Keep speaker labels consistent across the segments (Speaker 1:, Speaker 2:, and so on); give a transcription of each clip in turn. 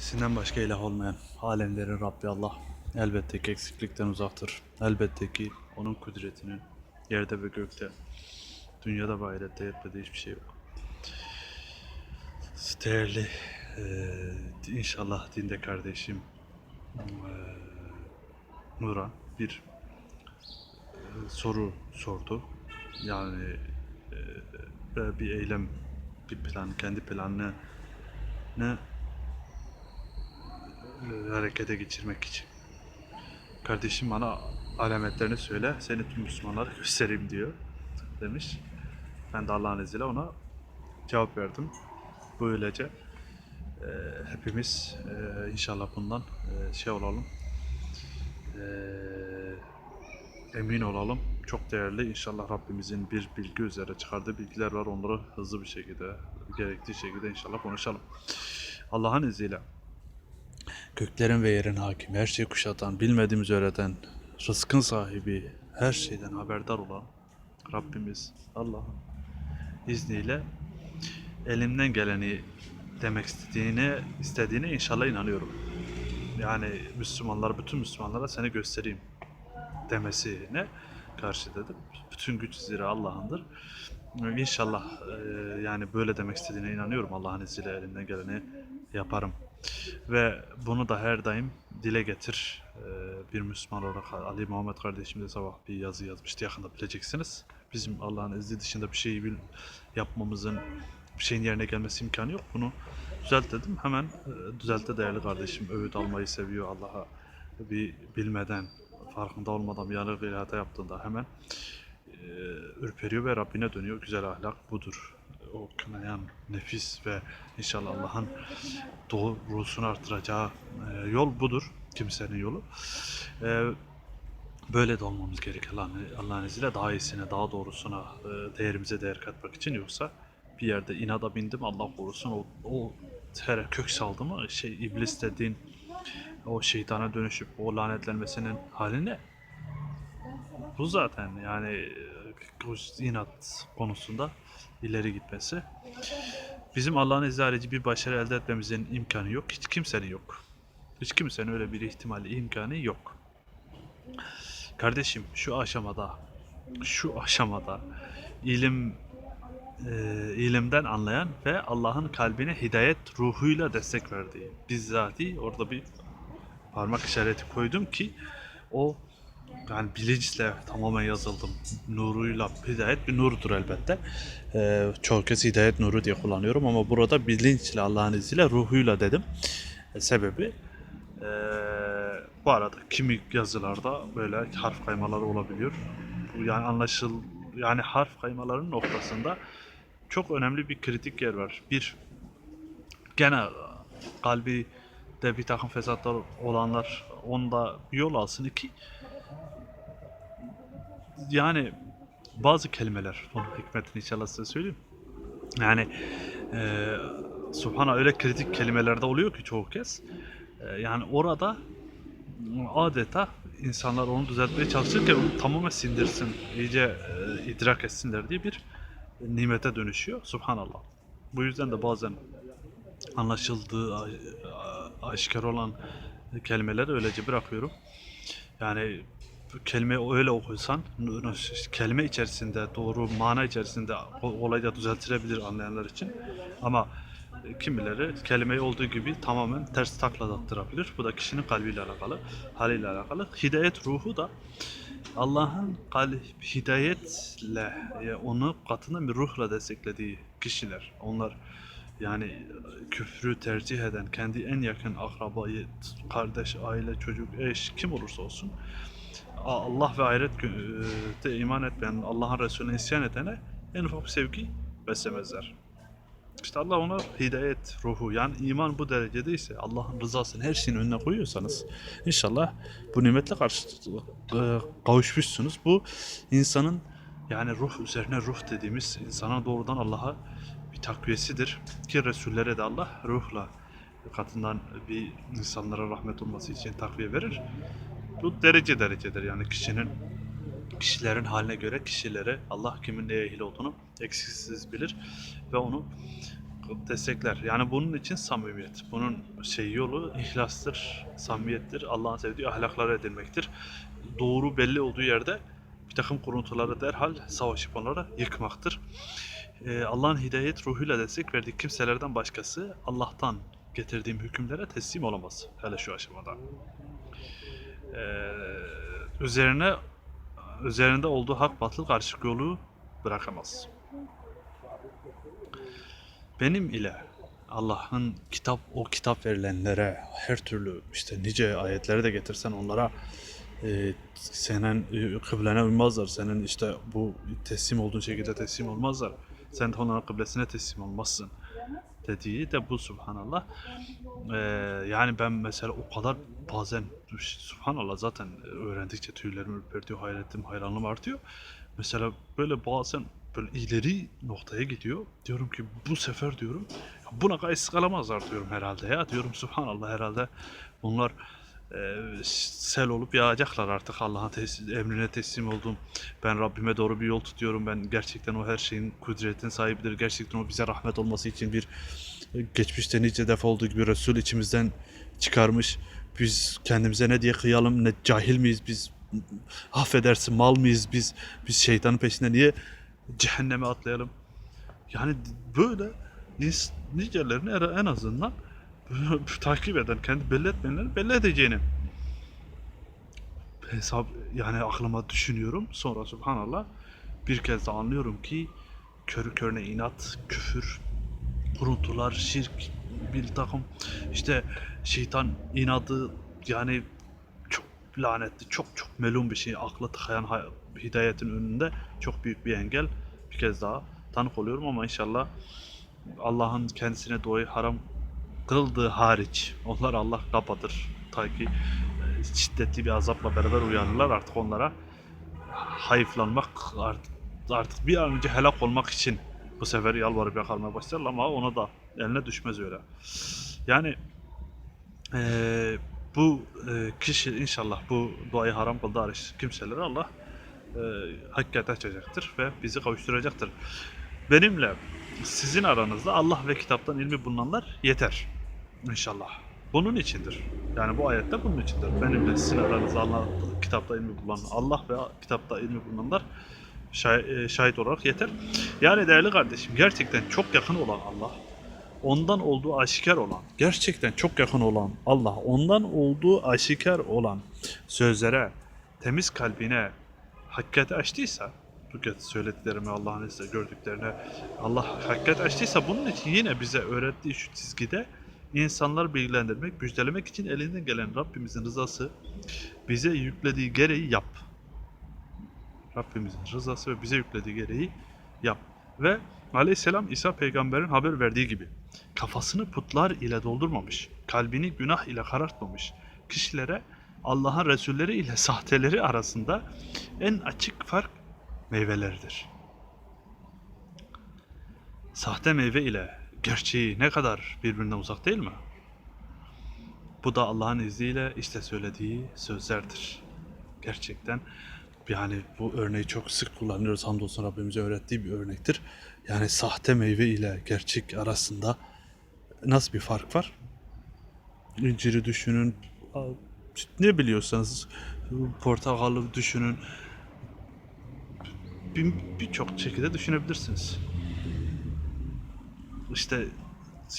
Speaker 1: Sinden başka ilah olmayan alemlerin Rabbi Allah elbette ki eksiklikten uzaktır. Elbette ki onun kudretinin yerde ve gökte, dünyada ve ahirette yetmediği hiçbir şey yok. Değerli eee, inşallah dinde kardeşim eee, Nura bir eee, soru sordu. Yani eee, bir eylem, bir plan, kendi planını ne e, harekete geçirmek için. Kardeşim bana alametlerini söyle, seni tüm Müslümanlara göstereyim diyor demiş. Ben de Allah'ın izniyle ona cevap verdim. Böylece e, hepimiz e, inşallah bundan e, şey olalım, e, emin olalım. Çok değerli inşallah Rabbimizin bir bilgi üzere çıkardığı bilgiler var. Onları hızlı bir şekilde, gerektiği şekilde inşallah konuşalım. Allah'ın izniyle Göklerin ve yerin hakimi, her şeyi kuşatan, bilmediğimizi öğreten, rızkın sahibi, her şeyden haberdar olan Rabbimiz Allah'ın izniyle elimden geleni demek istediğine, istediğine inşallah inanıyorum. Yani Müslümanlar, bütün Müslümanlara seni göstereyim demesine karşı dedim. Bütün güç zira Allah'ındır. İnşallah e, yani böyle demek istediğine inanıyorum. Allah'ın izniyle elimden geleni yaparım. Ve bunu da her daim dile getir. Ee, bir Müslüman olarak Ali Muhammed kardeşim de sabah bir yazı yazmıştı. Yakında bileceksiniz. Bizim Allah'ın izni dışında bir bil- yapmamızın bir şeyin yerine gelmesi imkanı yok. Bunu düzelt dedim. Hemen e, düzeltti değerli kardeşim. Öğüt almayı seviyor Allah'a. Bir bilmeden, farkında olmadan bir yanlış bir yaptığında hemen e, ürperiyor ve Rabbine dönüyor. Güzel ahlak budur. O kınayan nefis ve inşallah Allah'ın doğrusunu artıracağı e, yol budur. Kimsenin yolu. E, böyle de olmamız gerekir Allah'ın, izniyle daha iyisine, daha doğrusuna, e, değerimize değer katmak için yoksa bir yerde inada bindim Allah korusun o, o tere kök saldı mı şey iblis dediğin o şeytana dönüşüp o lanetlenmesinin hali ne? Bu zaten yani e, inat konusunda ileri gitmesi. Bizim Allah'ın harici bir başarı elde etmemizin imkanı yok. Hiç kimsenin yok. Hiç kimsenin öyle bir ihtimali, imkanı yok. Kardeşim şu aşamada, şu aşamada ilim e, ilimden anlayan ve Allah'ın kalbine hidayet ruhuyla destek verdiği bizzati orada bir parmak işareti koydum ki o yani bilinçle tamamen yazıldım. Nuruyla hidayet bir nurdur elbette. Ee, çoğu kez hidayet nuru diye kullanıyorum ama burada bilinçle Allah'ın izniyle ruhuyla dedim. E, sebebi ee, bu arada kimi yazılarda böyle harf kaymaları olabiliyor. Bu yani anlaşıl yani harf kaymalarının noktasında çok önemli bir kritik yer var. Bir gene kalbi de bir takım fesatlar olanlar onda yol alsın. İki yani bazı kelimeler, bunun hikmetini inşallah size söyleyeyim. Yani e, Subhana öyle kritik kelimelerde oluyor ki çoğu kez. E, yani orada adeta insanlar onu düzeltmeye çalışırken onu tamamen sindirsin, iyice e, idrak etsinler diye bir nimete dönüşüyor. Subhanallah. Bu yüzden de bazen anlaşıldığı, aşikar olan kelimeleri öylece bırakıyorum. Yani kelimeyi öyle okursan kelime içerisinde doğru mana içerisinde olayı da düzeltilebilir anlayanlar için. Ama kimileri kelimeyi olduğu gibi tamamen ters takladattırabilir. Bu da kişinin kalbiyle alakalı, haliyle alakalı. Hidayet ruhu da Allah'ın kalp hidayetle e, onu katında bir ruhla desteklediği kişiler. Onlar yani küfrü tercih eden, kendi en yakın akrabayı, kardeş, aile, çocuk, eş kim olursa olsun Allah ve ahirette iman etmeyen, Allah'ın Resulüne isyan edene en ufak sevgi beslemezler. İşte Allah ona hidayet ruhu yani iman bu derecedeyse Allah'ın rızasını her şeyin önüne koyuyorsanız inşallah bu nimetle karşı e, kavuşmuşsunuz. Bu insanın yani ruh üzerine ruh dediğimiz insana doğrudan Allah'a bir takviyesidir. Ki Resullere de Allah ruhla katından bir insanlara rahmet olması için takviye verir. Bu derece derecedir yani kişinin kişilerin haline göre kişilere Allah kimin neye ehil olduğunu eksiksiz bilir ve onu destekler. Yani bunun için samimiyet. Bunun şey yolu ihlastır, samimiyettir. Allah'ın sevdiği ahlaklara edilmektir. Doğru belli olduğu yerde bir takım kuruntuları derhal savaşıp onları yıkmaktır. Ee, Allah'ın hidayet ruhuyla destek verdiği kimselerden başkası Allah'tan getirdiğim hükümlere teslim olamaz. Hele şu aşamada. Ee, üzerine üzerinde olduğu hak batıl karışık yolu bırakamaz. Benim ile Allah'ın kitap o kitap verilenlere her türlü işte nice ayetleri de getirsen onlara e, senin e, kıblene uymazlar. Senin işte bu teslim olduğun şekilde teslim olmazlar. Sen de onların kıblesine teslim olmazsın dediği de bu subhanallah. Ee, yani ben mesela o kadar bazen subhanallah zaten öğrendikçe tüylerim ürpertiyor, hayretim, hayranlığım artıyor. Mesela böyle bazen böyle ileri noktaya gidiyor. Diyorum ki bu sefer diyorum "ya buna kayıtsız kalamazlar diyorum herhalde ya. Diyorum subhanallah herhalde bunlar e, sel olup yağacaklar artık Allah'ın tes- emrine teslim oldum. Ben Rabbime doğru bir yol tutuyorum. Ben gerçekten o her şeyin kudretin sahibidir. Gerçekten o bize rahmet olması için bir geçmişte nice defa olduğu gibi Resul içimizden çıkarmış. Biz kendimize ne diye kıyalım, ne cahil miyiz biz, affedersin mal mıyız biz, biz şeytanın peşinde niye cehenneme atlayalım? Yani böyle en- en azından takip eden, kendi belli etmeyenleri belli edeceğini hesap yani aklıma düşünüyorum. Sonra subhanallah bir kez de anlıyorum ki körü körüne inat, küfür, kuruntular, şirk, bir takım işte şeytan inadı yani çok lanetli, çok çok melun bir şey. Akla tıkayan hidayetin önünde çok büyük bir engel. Bir kez daha tanık oluyorum ama inşallah Allah'ın kendisine doğayı haram kıldığı hariç onlar Allah kapatır. Ta ki e, şiddetli bir azapla beraber uyanırlar artık onlara hayıflanmak artık, artık bir an önce helak olmak için bu sefer yalvarıp yakarmaya başlarlar ama ona da eline düşmez öyle. Yani eee, bu eee, kişi inşallah bu duayı haram kıldığı hariç kimseleri Allah eee hakikate açacaktır ve bizi kavuşturacaktır. Benimle sizin aranızda Allah ve kitaptan ilmi bulunanlar yeter. İnşallah. Bunun içindir. Yani bu ayette bunun içindir. Benimle sizin aranızda kitapta ilmi bulunan Allah ve kitapta ilmi bulunanlar şah- e, şahit olarak yeter. Yani değerli kardeşim gerçekten çok yakın olan Allah, ondan olduğu aşikar olan, gerçekten çok yakın olan Allah, ondan olduğu aşikar olan sözlere, temiz kalbine hakikati açtıysa, kez söylediklerimi Allah'ın izniyle gördüklerine Allah hakikat açtıysa bunun için yine bize öğrettiği şu çizgide insanları bilgilendirmek, müjdelemek için elinden gelen Rabbimizin rızası bize yüklediği gereği yap. Rabbimizin rızası ve bize yüklediği gereği yap. Ve Aleyhisselam İsa peygamberin haber verdiği gibi kafasını putlar ile doldurmamış, kalbini günah ile karartmamış kişilere Allah'ın Resulleri ile sahteleri arasında en açık fark meyveleridir. Sahte meyve ile gerçeği ne kadar birbirinden uzak değil mi? Bu da Allah'ın izniyle işte söylediği sözlerdir. Gerçekten yani bu örneği çok sık kullanıyoruz. Hamdolsun Rabbimize öğrettiği bir örnektir. Yani sahte meyve ile gerçek arasında nasıl bir fark var? İnciri düşünün, ne biliyorsanız portakalı düşünün. Bir- Birçok şekilde düşünebilirsiniz. İşte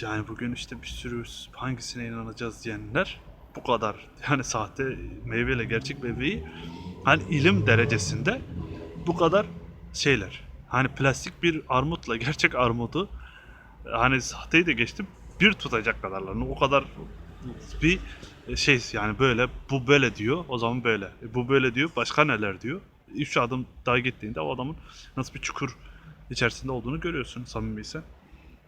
Speaker 1: yani bugün işte bir sürü hangisine inanacağız diyenler bu kadar. Yani sahte meyveyle gerçek meyveyi hani ilim derecesinde bu kadar şeyler. Hani plastik bir armutla gerçek armudu hani sahteyi de geçtim bir tutacak kadarlarını. O kadar bir şey yani böyle bu böyle diyor o zaman böyle. E, bu böyle diyor başka neler diyor? Üç adım daha gittiğinde o adamın nasıl bir çukur içerisinde olduğunu görüyorsun samimiysen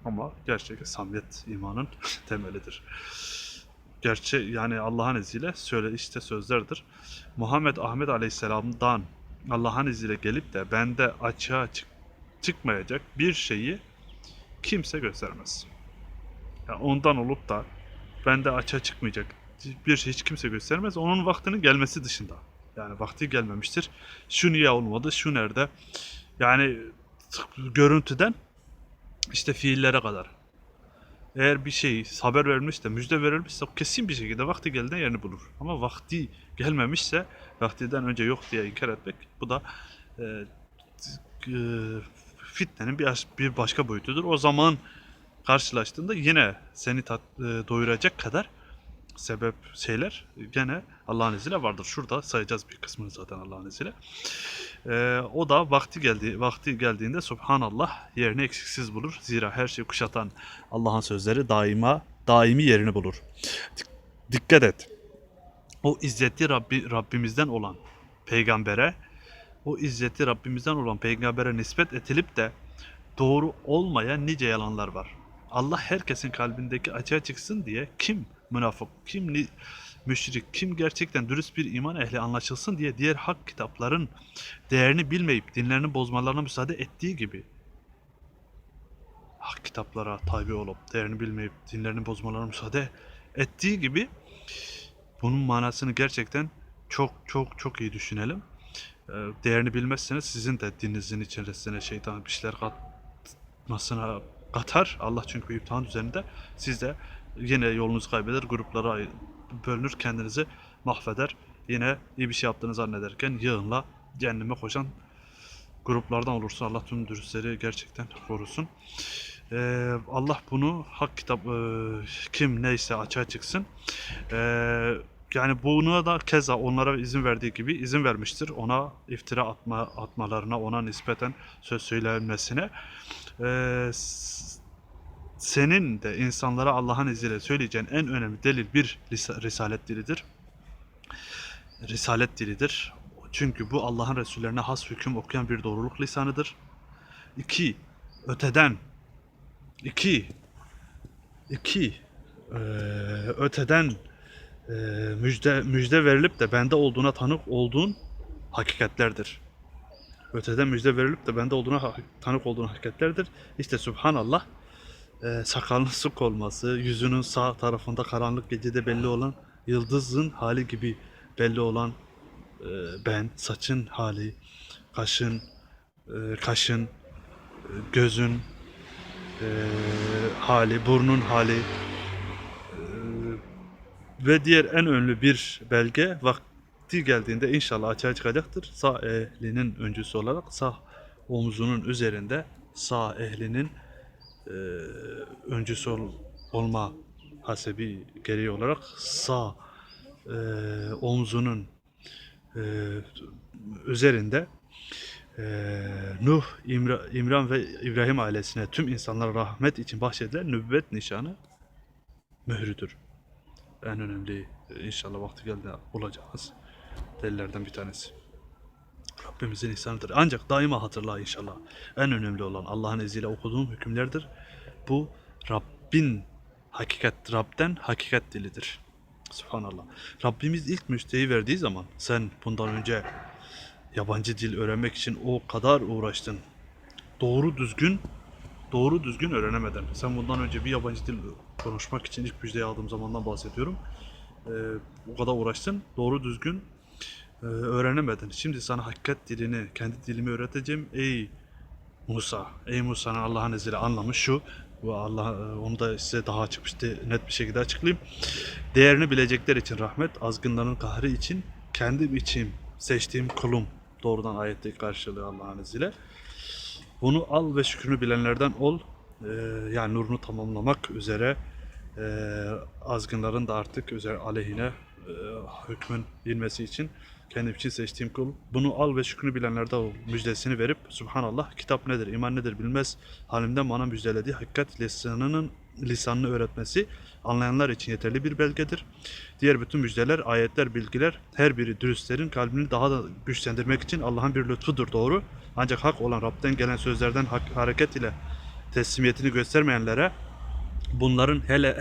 Speaker 1: ama gerçek samimiyet imanın temelidir. Gerçek yani Allah'ın izniyle söyle işte sözlerdir. Muhammed Ahmet Aleyhisselam'dan Allah'ın izniyle gelip de bende açığa çık çıkmayacak bir şeyi kimse göstermez. Yani ondan olup da bende açığa çıkmayacak bir şey hiç kimse göstermez. Onun vaktinin gelmesi dışında. Yani vakti gelmemiştir. Şu niye olmadı, şu nerede? Yani görüntüden işte fiillere kadar. eğer bir şey haber verilmişse, müjde verilmişse kesin bir şekilde vakti geldiğinde yerini bulur. Ama vakti gelmemişse, vaktinden önce yok diye inkar etmek bu da e, e, fitnenin bir, bir başka boyutudur. O zaman karşılaştığında yine seni tat, e, doyuracak kadar sebep şeyler gene Allah'ın izniyle vardır. Şurada sayacağız bir kısmını zaten Allah'ın izniyle. Ee, o da vakti geldi vakti geldiğinde Subhanallah yerini eksiksiz bulur. Zira her şeyi kuşatan Allah'ın sözleri daima daimi yerini bulur. Dik- dikkat et. O izzetli Rabbi, Rabbimizden olan peygambere o izzetli Rabbimizden olan peygambere nispet edilip de doğru olmayan nice yalanlar var. Allah herkesin kalbindeki açığa çıksın diye kim münafık, kim müşrik, kim gerçekten dürüst bir iman ehli anlaşılsın diye diğer hak kitapların değerini bilmeyip dinlerini bozmalarına müsaade ettiği gibi hak kitaplara tabi olup değerini bilmeyip dinlerini bozmalarına müsaade ettiği gibi bunun manasını gerçekten çok çok çok iyi düşünelim. Ee, Değerini bilmezseniz sizin de dininizin içerisine şeytan bir şeyler katmasına katar. Allah çünkü bir imtihan üzerinde. Siz de yine yolunuzu kaybeder, gruplara bölünür, kendinizi mahveder. Yine iyi bir şey yaptığını zannederken yığınla cehenneme koşan gruplardan olursun. Allah tüm dürüstleri gerçekten korusun. Ee, Allah bunu hak kitap e, kim neyse açığa çıksın. Ee, yani buna da keza onlara izin verdiği gibi izin vermiştir. Ona iftira atma atmalarına, ona nispeten söz söylenmesine. Ee, senin de insanlara Allah'ın izniyle söyleyeceğin en önemli delil bir risalet dilidir. Risalet dilidir. Çünkü bu Allah'ın Resullerine has hüküm okuyan bir doğruluk lisanıdır. İki, öteden iki, iki, eee, öteden eee, müjde müjde verilip de bende olduğuna tanık olduğun hakikatlerdir. Öteden müjde verilip de bende olduğuna tanık olduğun hakikatlerdir. İşte Subhanallah eee sakalının sık olması, yüzünün sağ tarafında karanlık gecede belli olan yıldızın hali gibi belli olan eee, ben, saçın hali, kaşın, eee, kaşın, gözün eee, hali, burnun hali eee, ve diğer en ünlü bir belge vakti geldiğinde inşallah açığa çıkacaktır. Sağ ehlinin öncüsü olarak sağ omzunun üzerinde sağ ehlinin eee, öncüsü ol- olma hasebi gereği olarak sağ eee, omzunun eee, üzerinde eee, Nuh, İmra- İmran ve İbrahim ailesine tüm insanlara rahmet için bahşedilen nübüvvet nişanı mührüdür. En önemli e, inşallah vakti geldiğinde bulacağınız delillerden bir tanesi. Rabbimizin ihsanıdır. Ancak daima hatırla inşallah. En önemli olan Allah'ın izniyle okuduğum hükümlerdir. Bu Rabbin hakikat, Rab'den hakikat dilidir. Subhanallah. Rabbimiz ilk müjdeyi verdiği zaman sen bundan önce yabancı dil öğrenmek için o kadar uğraştın. Doğru düzgün doğru düzgün öğrenemeden. Sen bundan önce bir yabancı dil konuşmak için ilk müjdeyi aldığım zamandan bahsediyorum. Ee, o kadar uğraştın. Doğru düzgün e, öğrenemedin. Şimdi sana hakikat dilini, kendi dilimi öğreteceğim. Ey Musa, ey Musa'nın Allah'ın izniyle anlamı şu. Bu Allah e, onu da size daha açık şey- net bir şekilde açıklayayım. Değerini bilecekler için rahmet, azgınların kahrı için kendim için seçtiğim kulum. Doğrudan ayetteki karşılığı Allah'ın izniyle. Bunu al ve şükrünü bilenlerden ol. Ee, yani nurunu tamamlamak üzere e, azgınların da artık üzeri aleyhine hükmün inmesi için kendim için seçtiğim kul. Bunu al ve şükrünü bilenlerden ol. Müjdesini verip Subhanallah kitap nedir, iman nedir bilmez halimden bana müjdelediği hakikat lisanının lisanını öğretmesi anlayanlar için yeterli bir belgedir. Diğer bütün müjdeler, ayetler, bilgiler her biri dürüstlerin kalbini daha da güçlendirmek için Allah'ın bir lütfudur doğru. Ancak hak olan Rab'den gelen sözlerden hak- hareket ile teslimiyetini göstermeyenlere bunların hele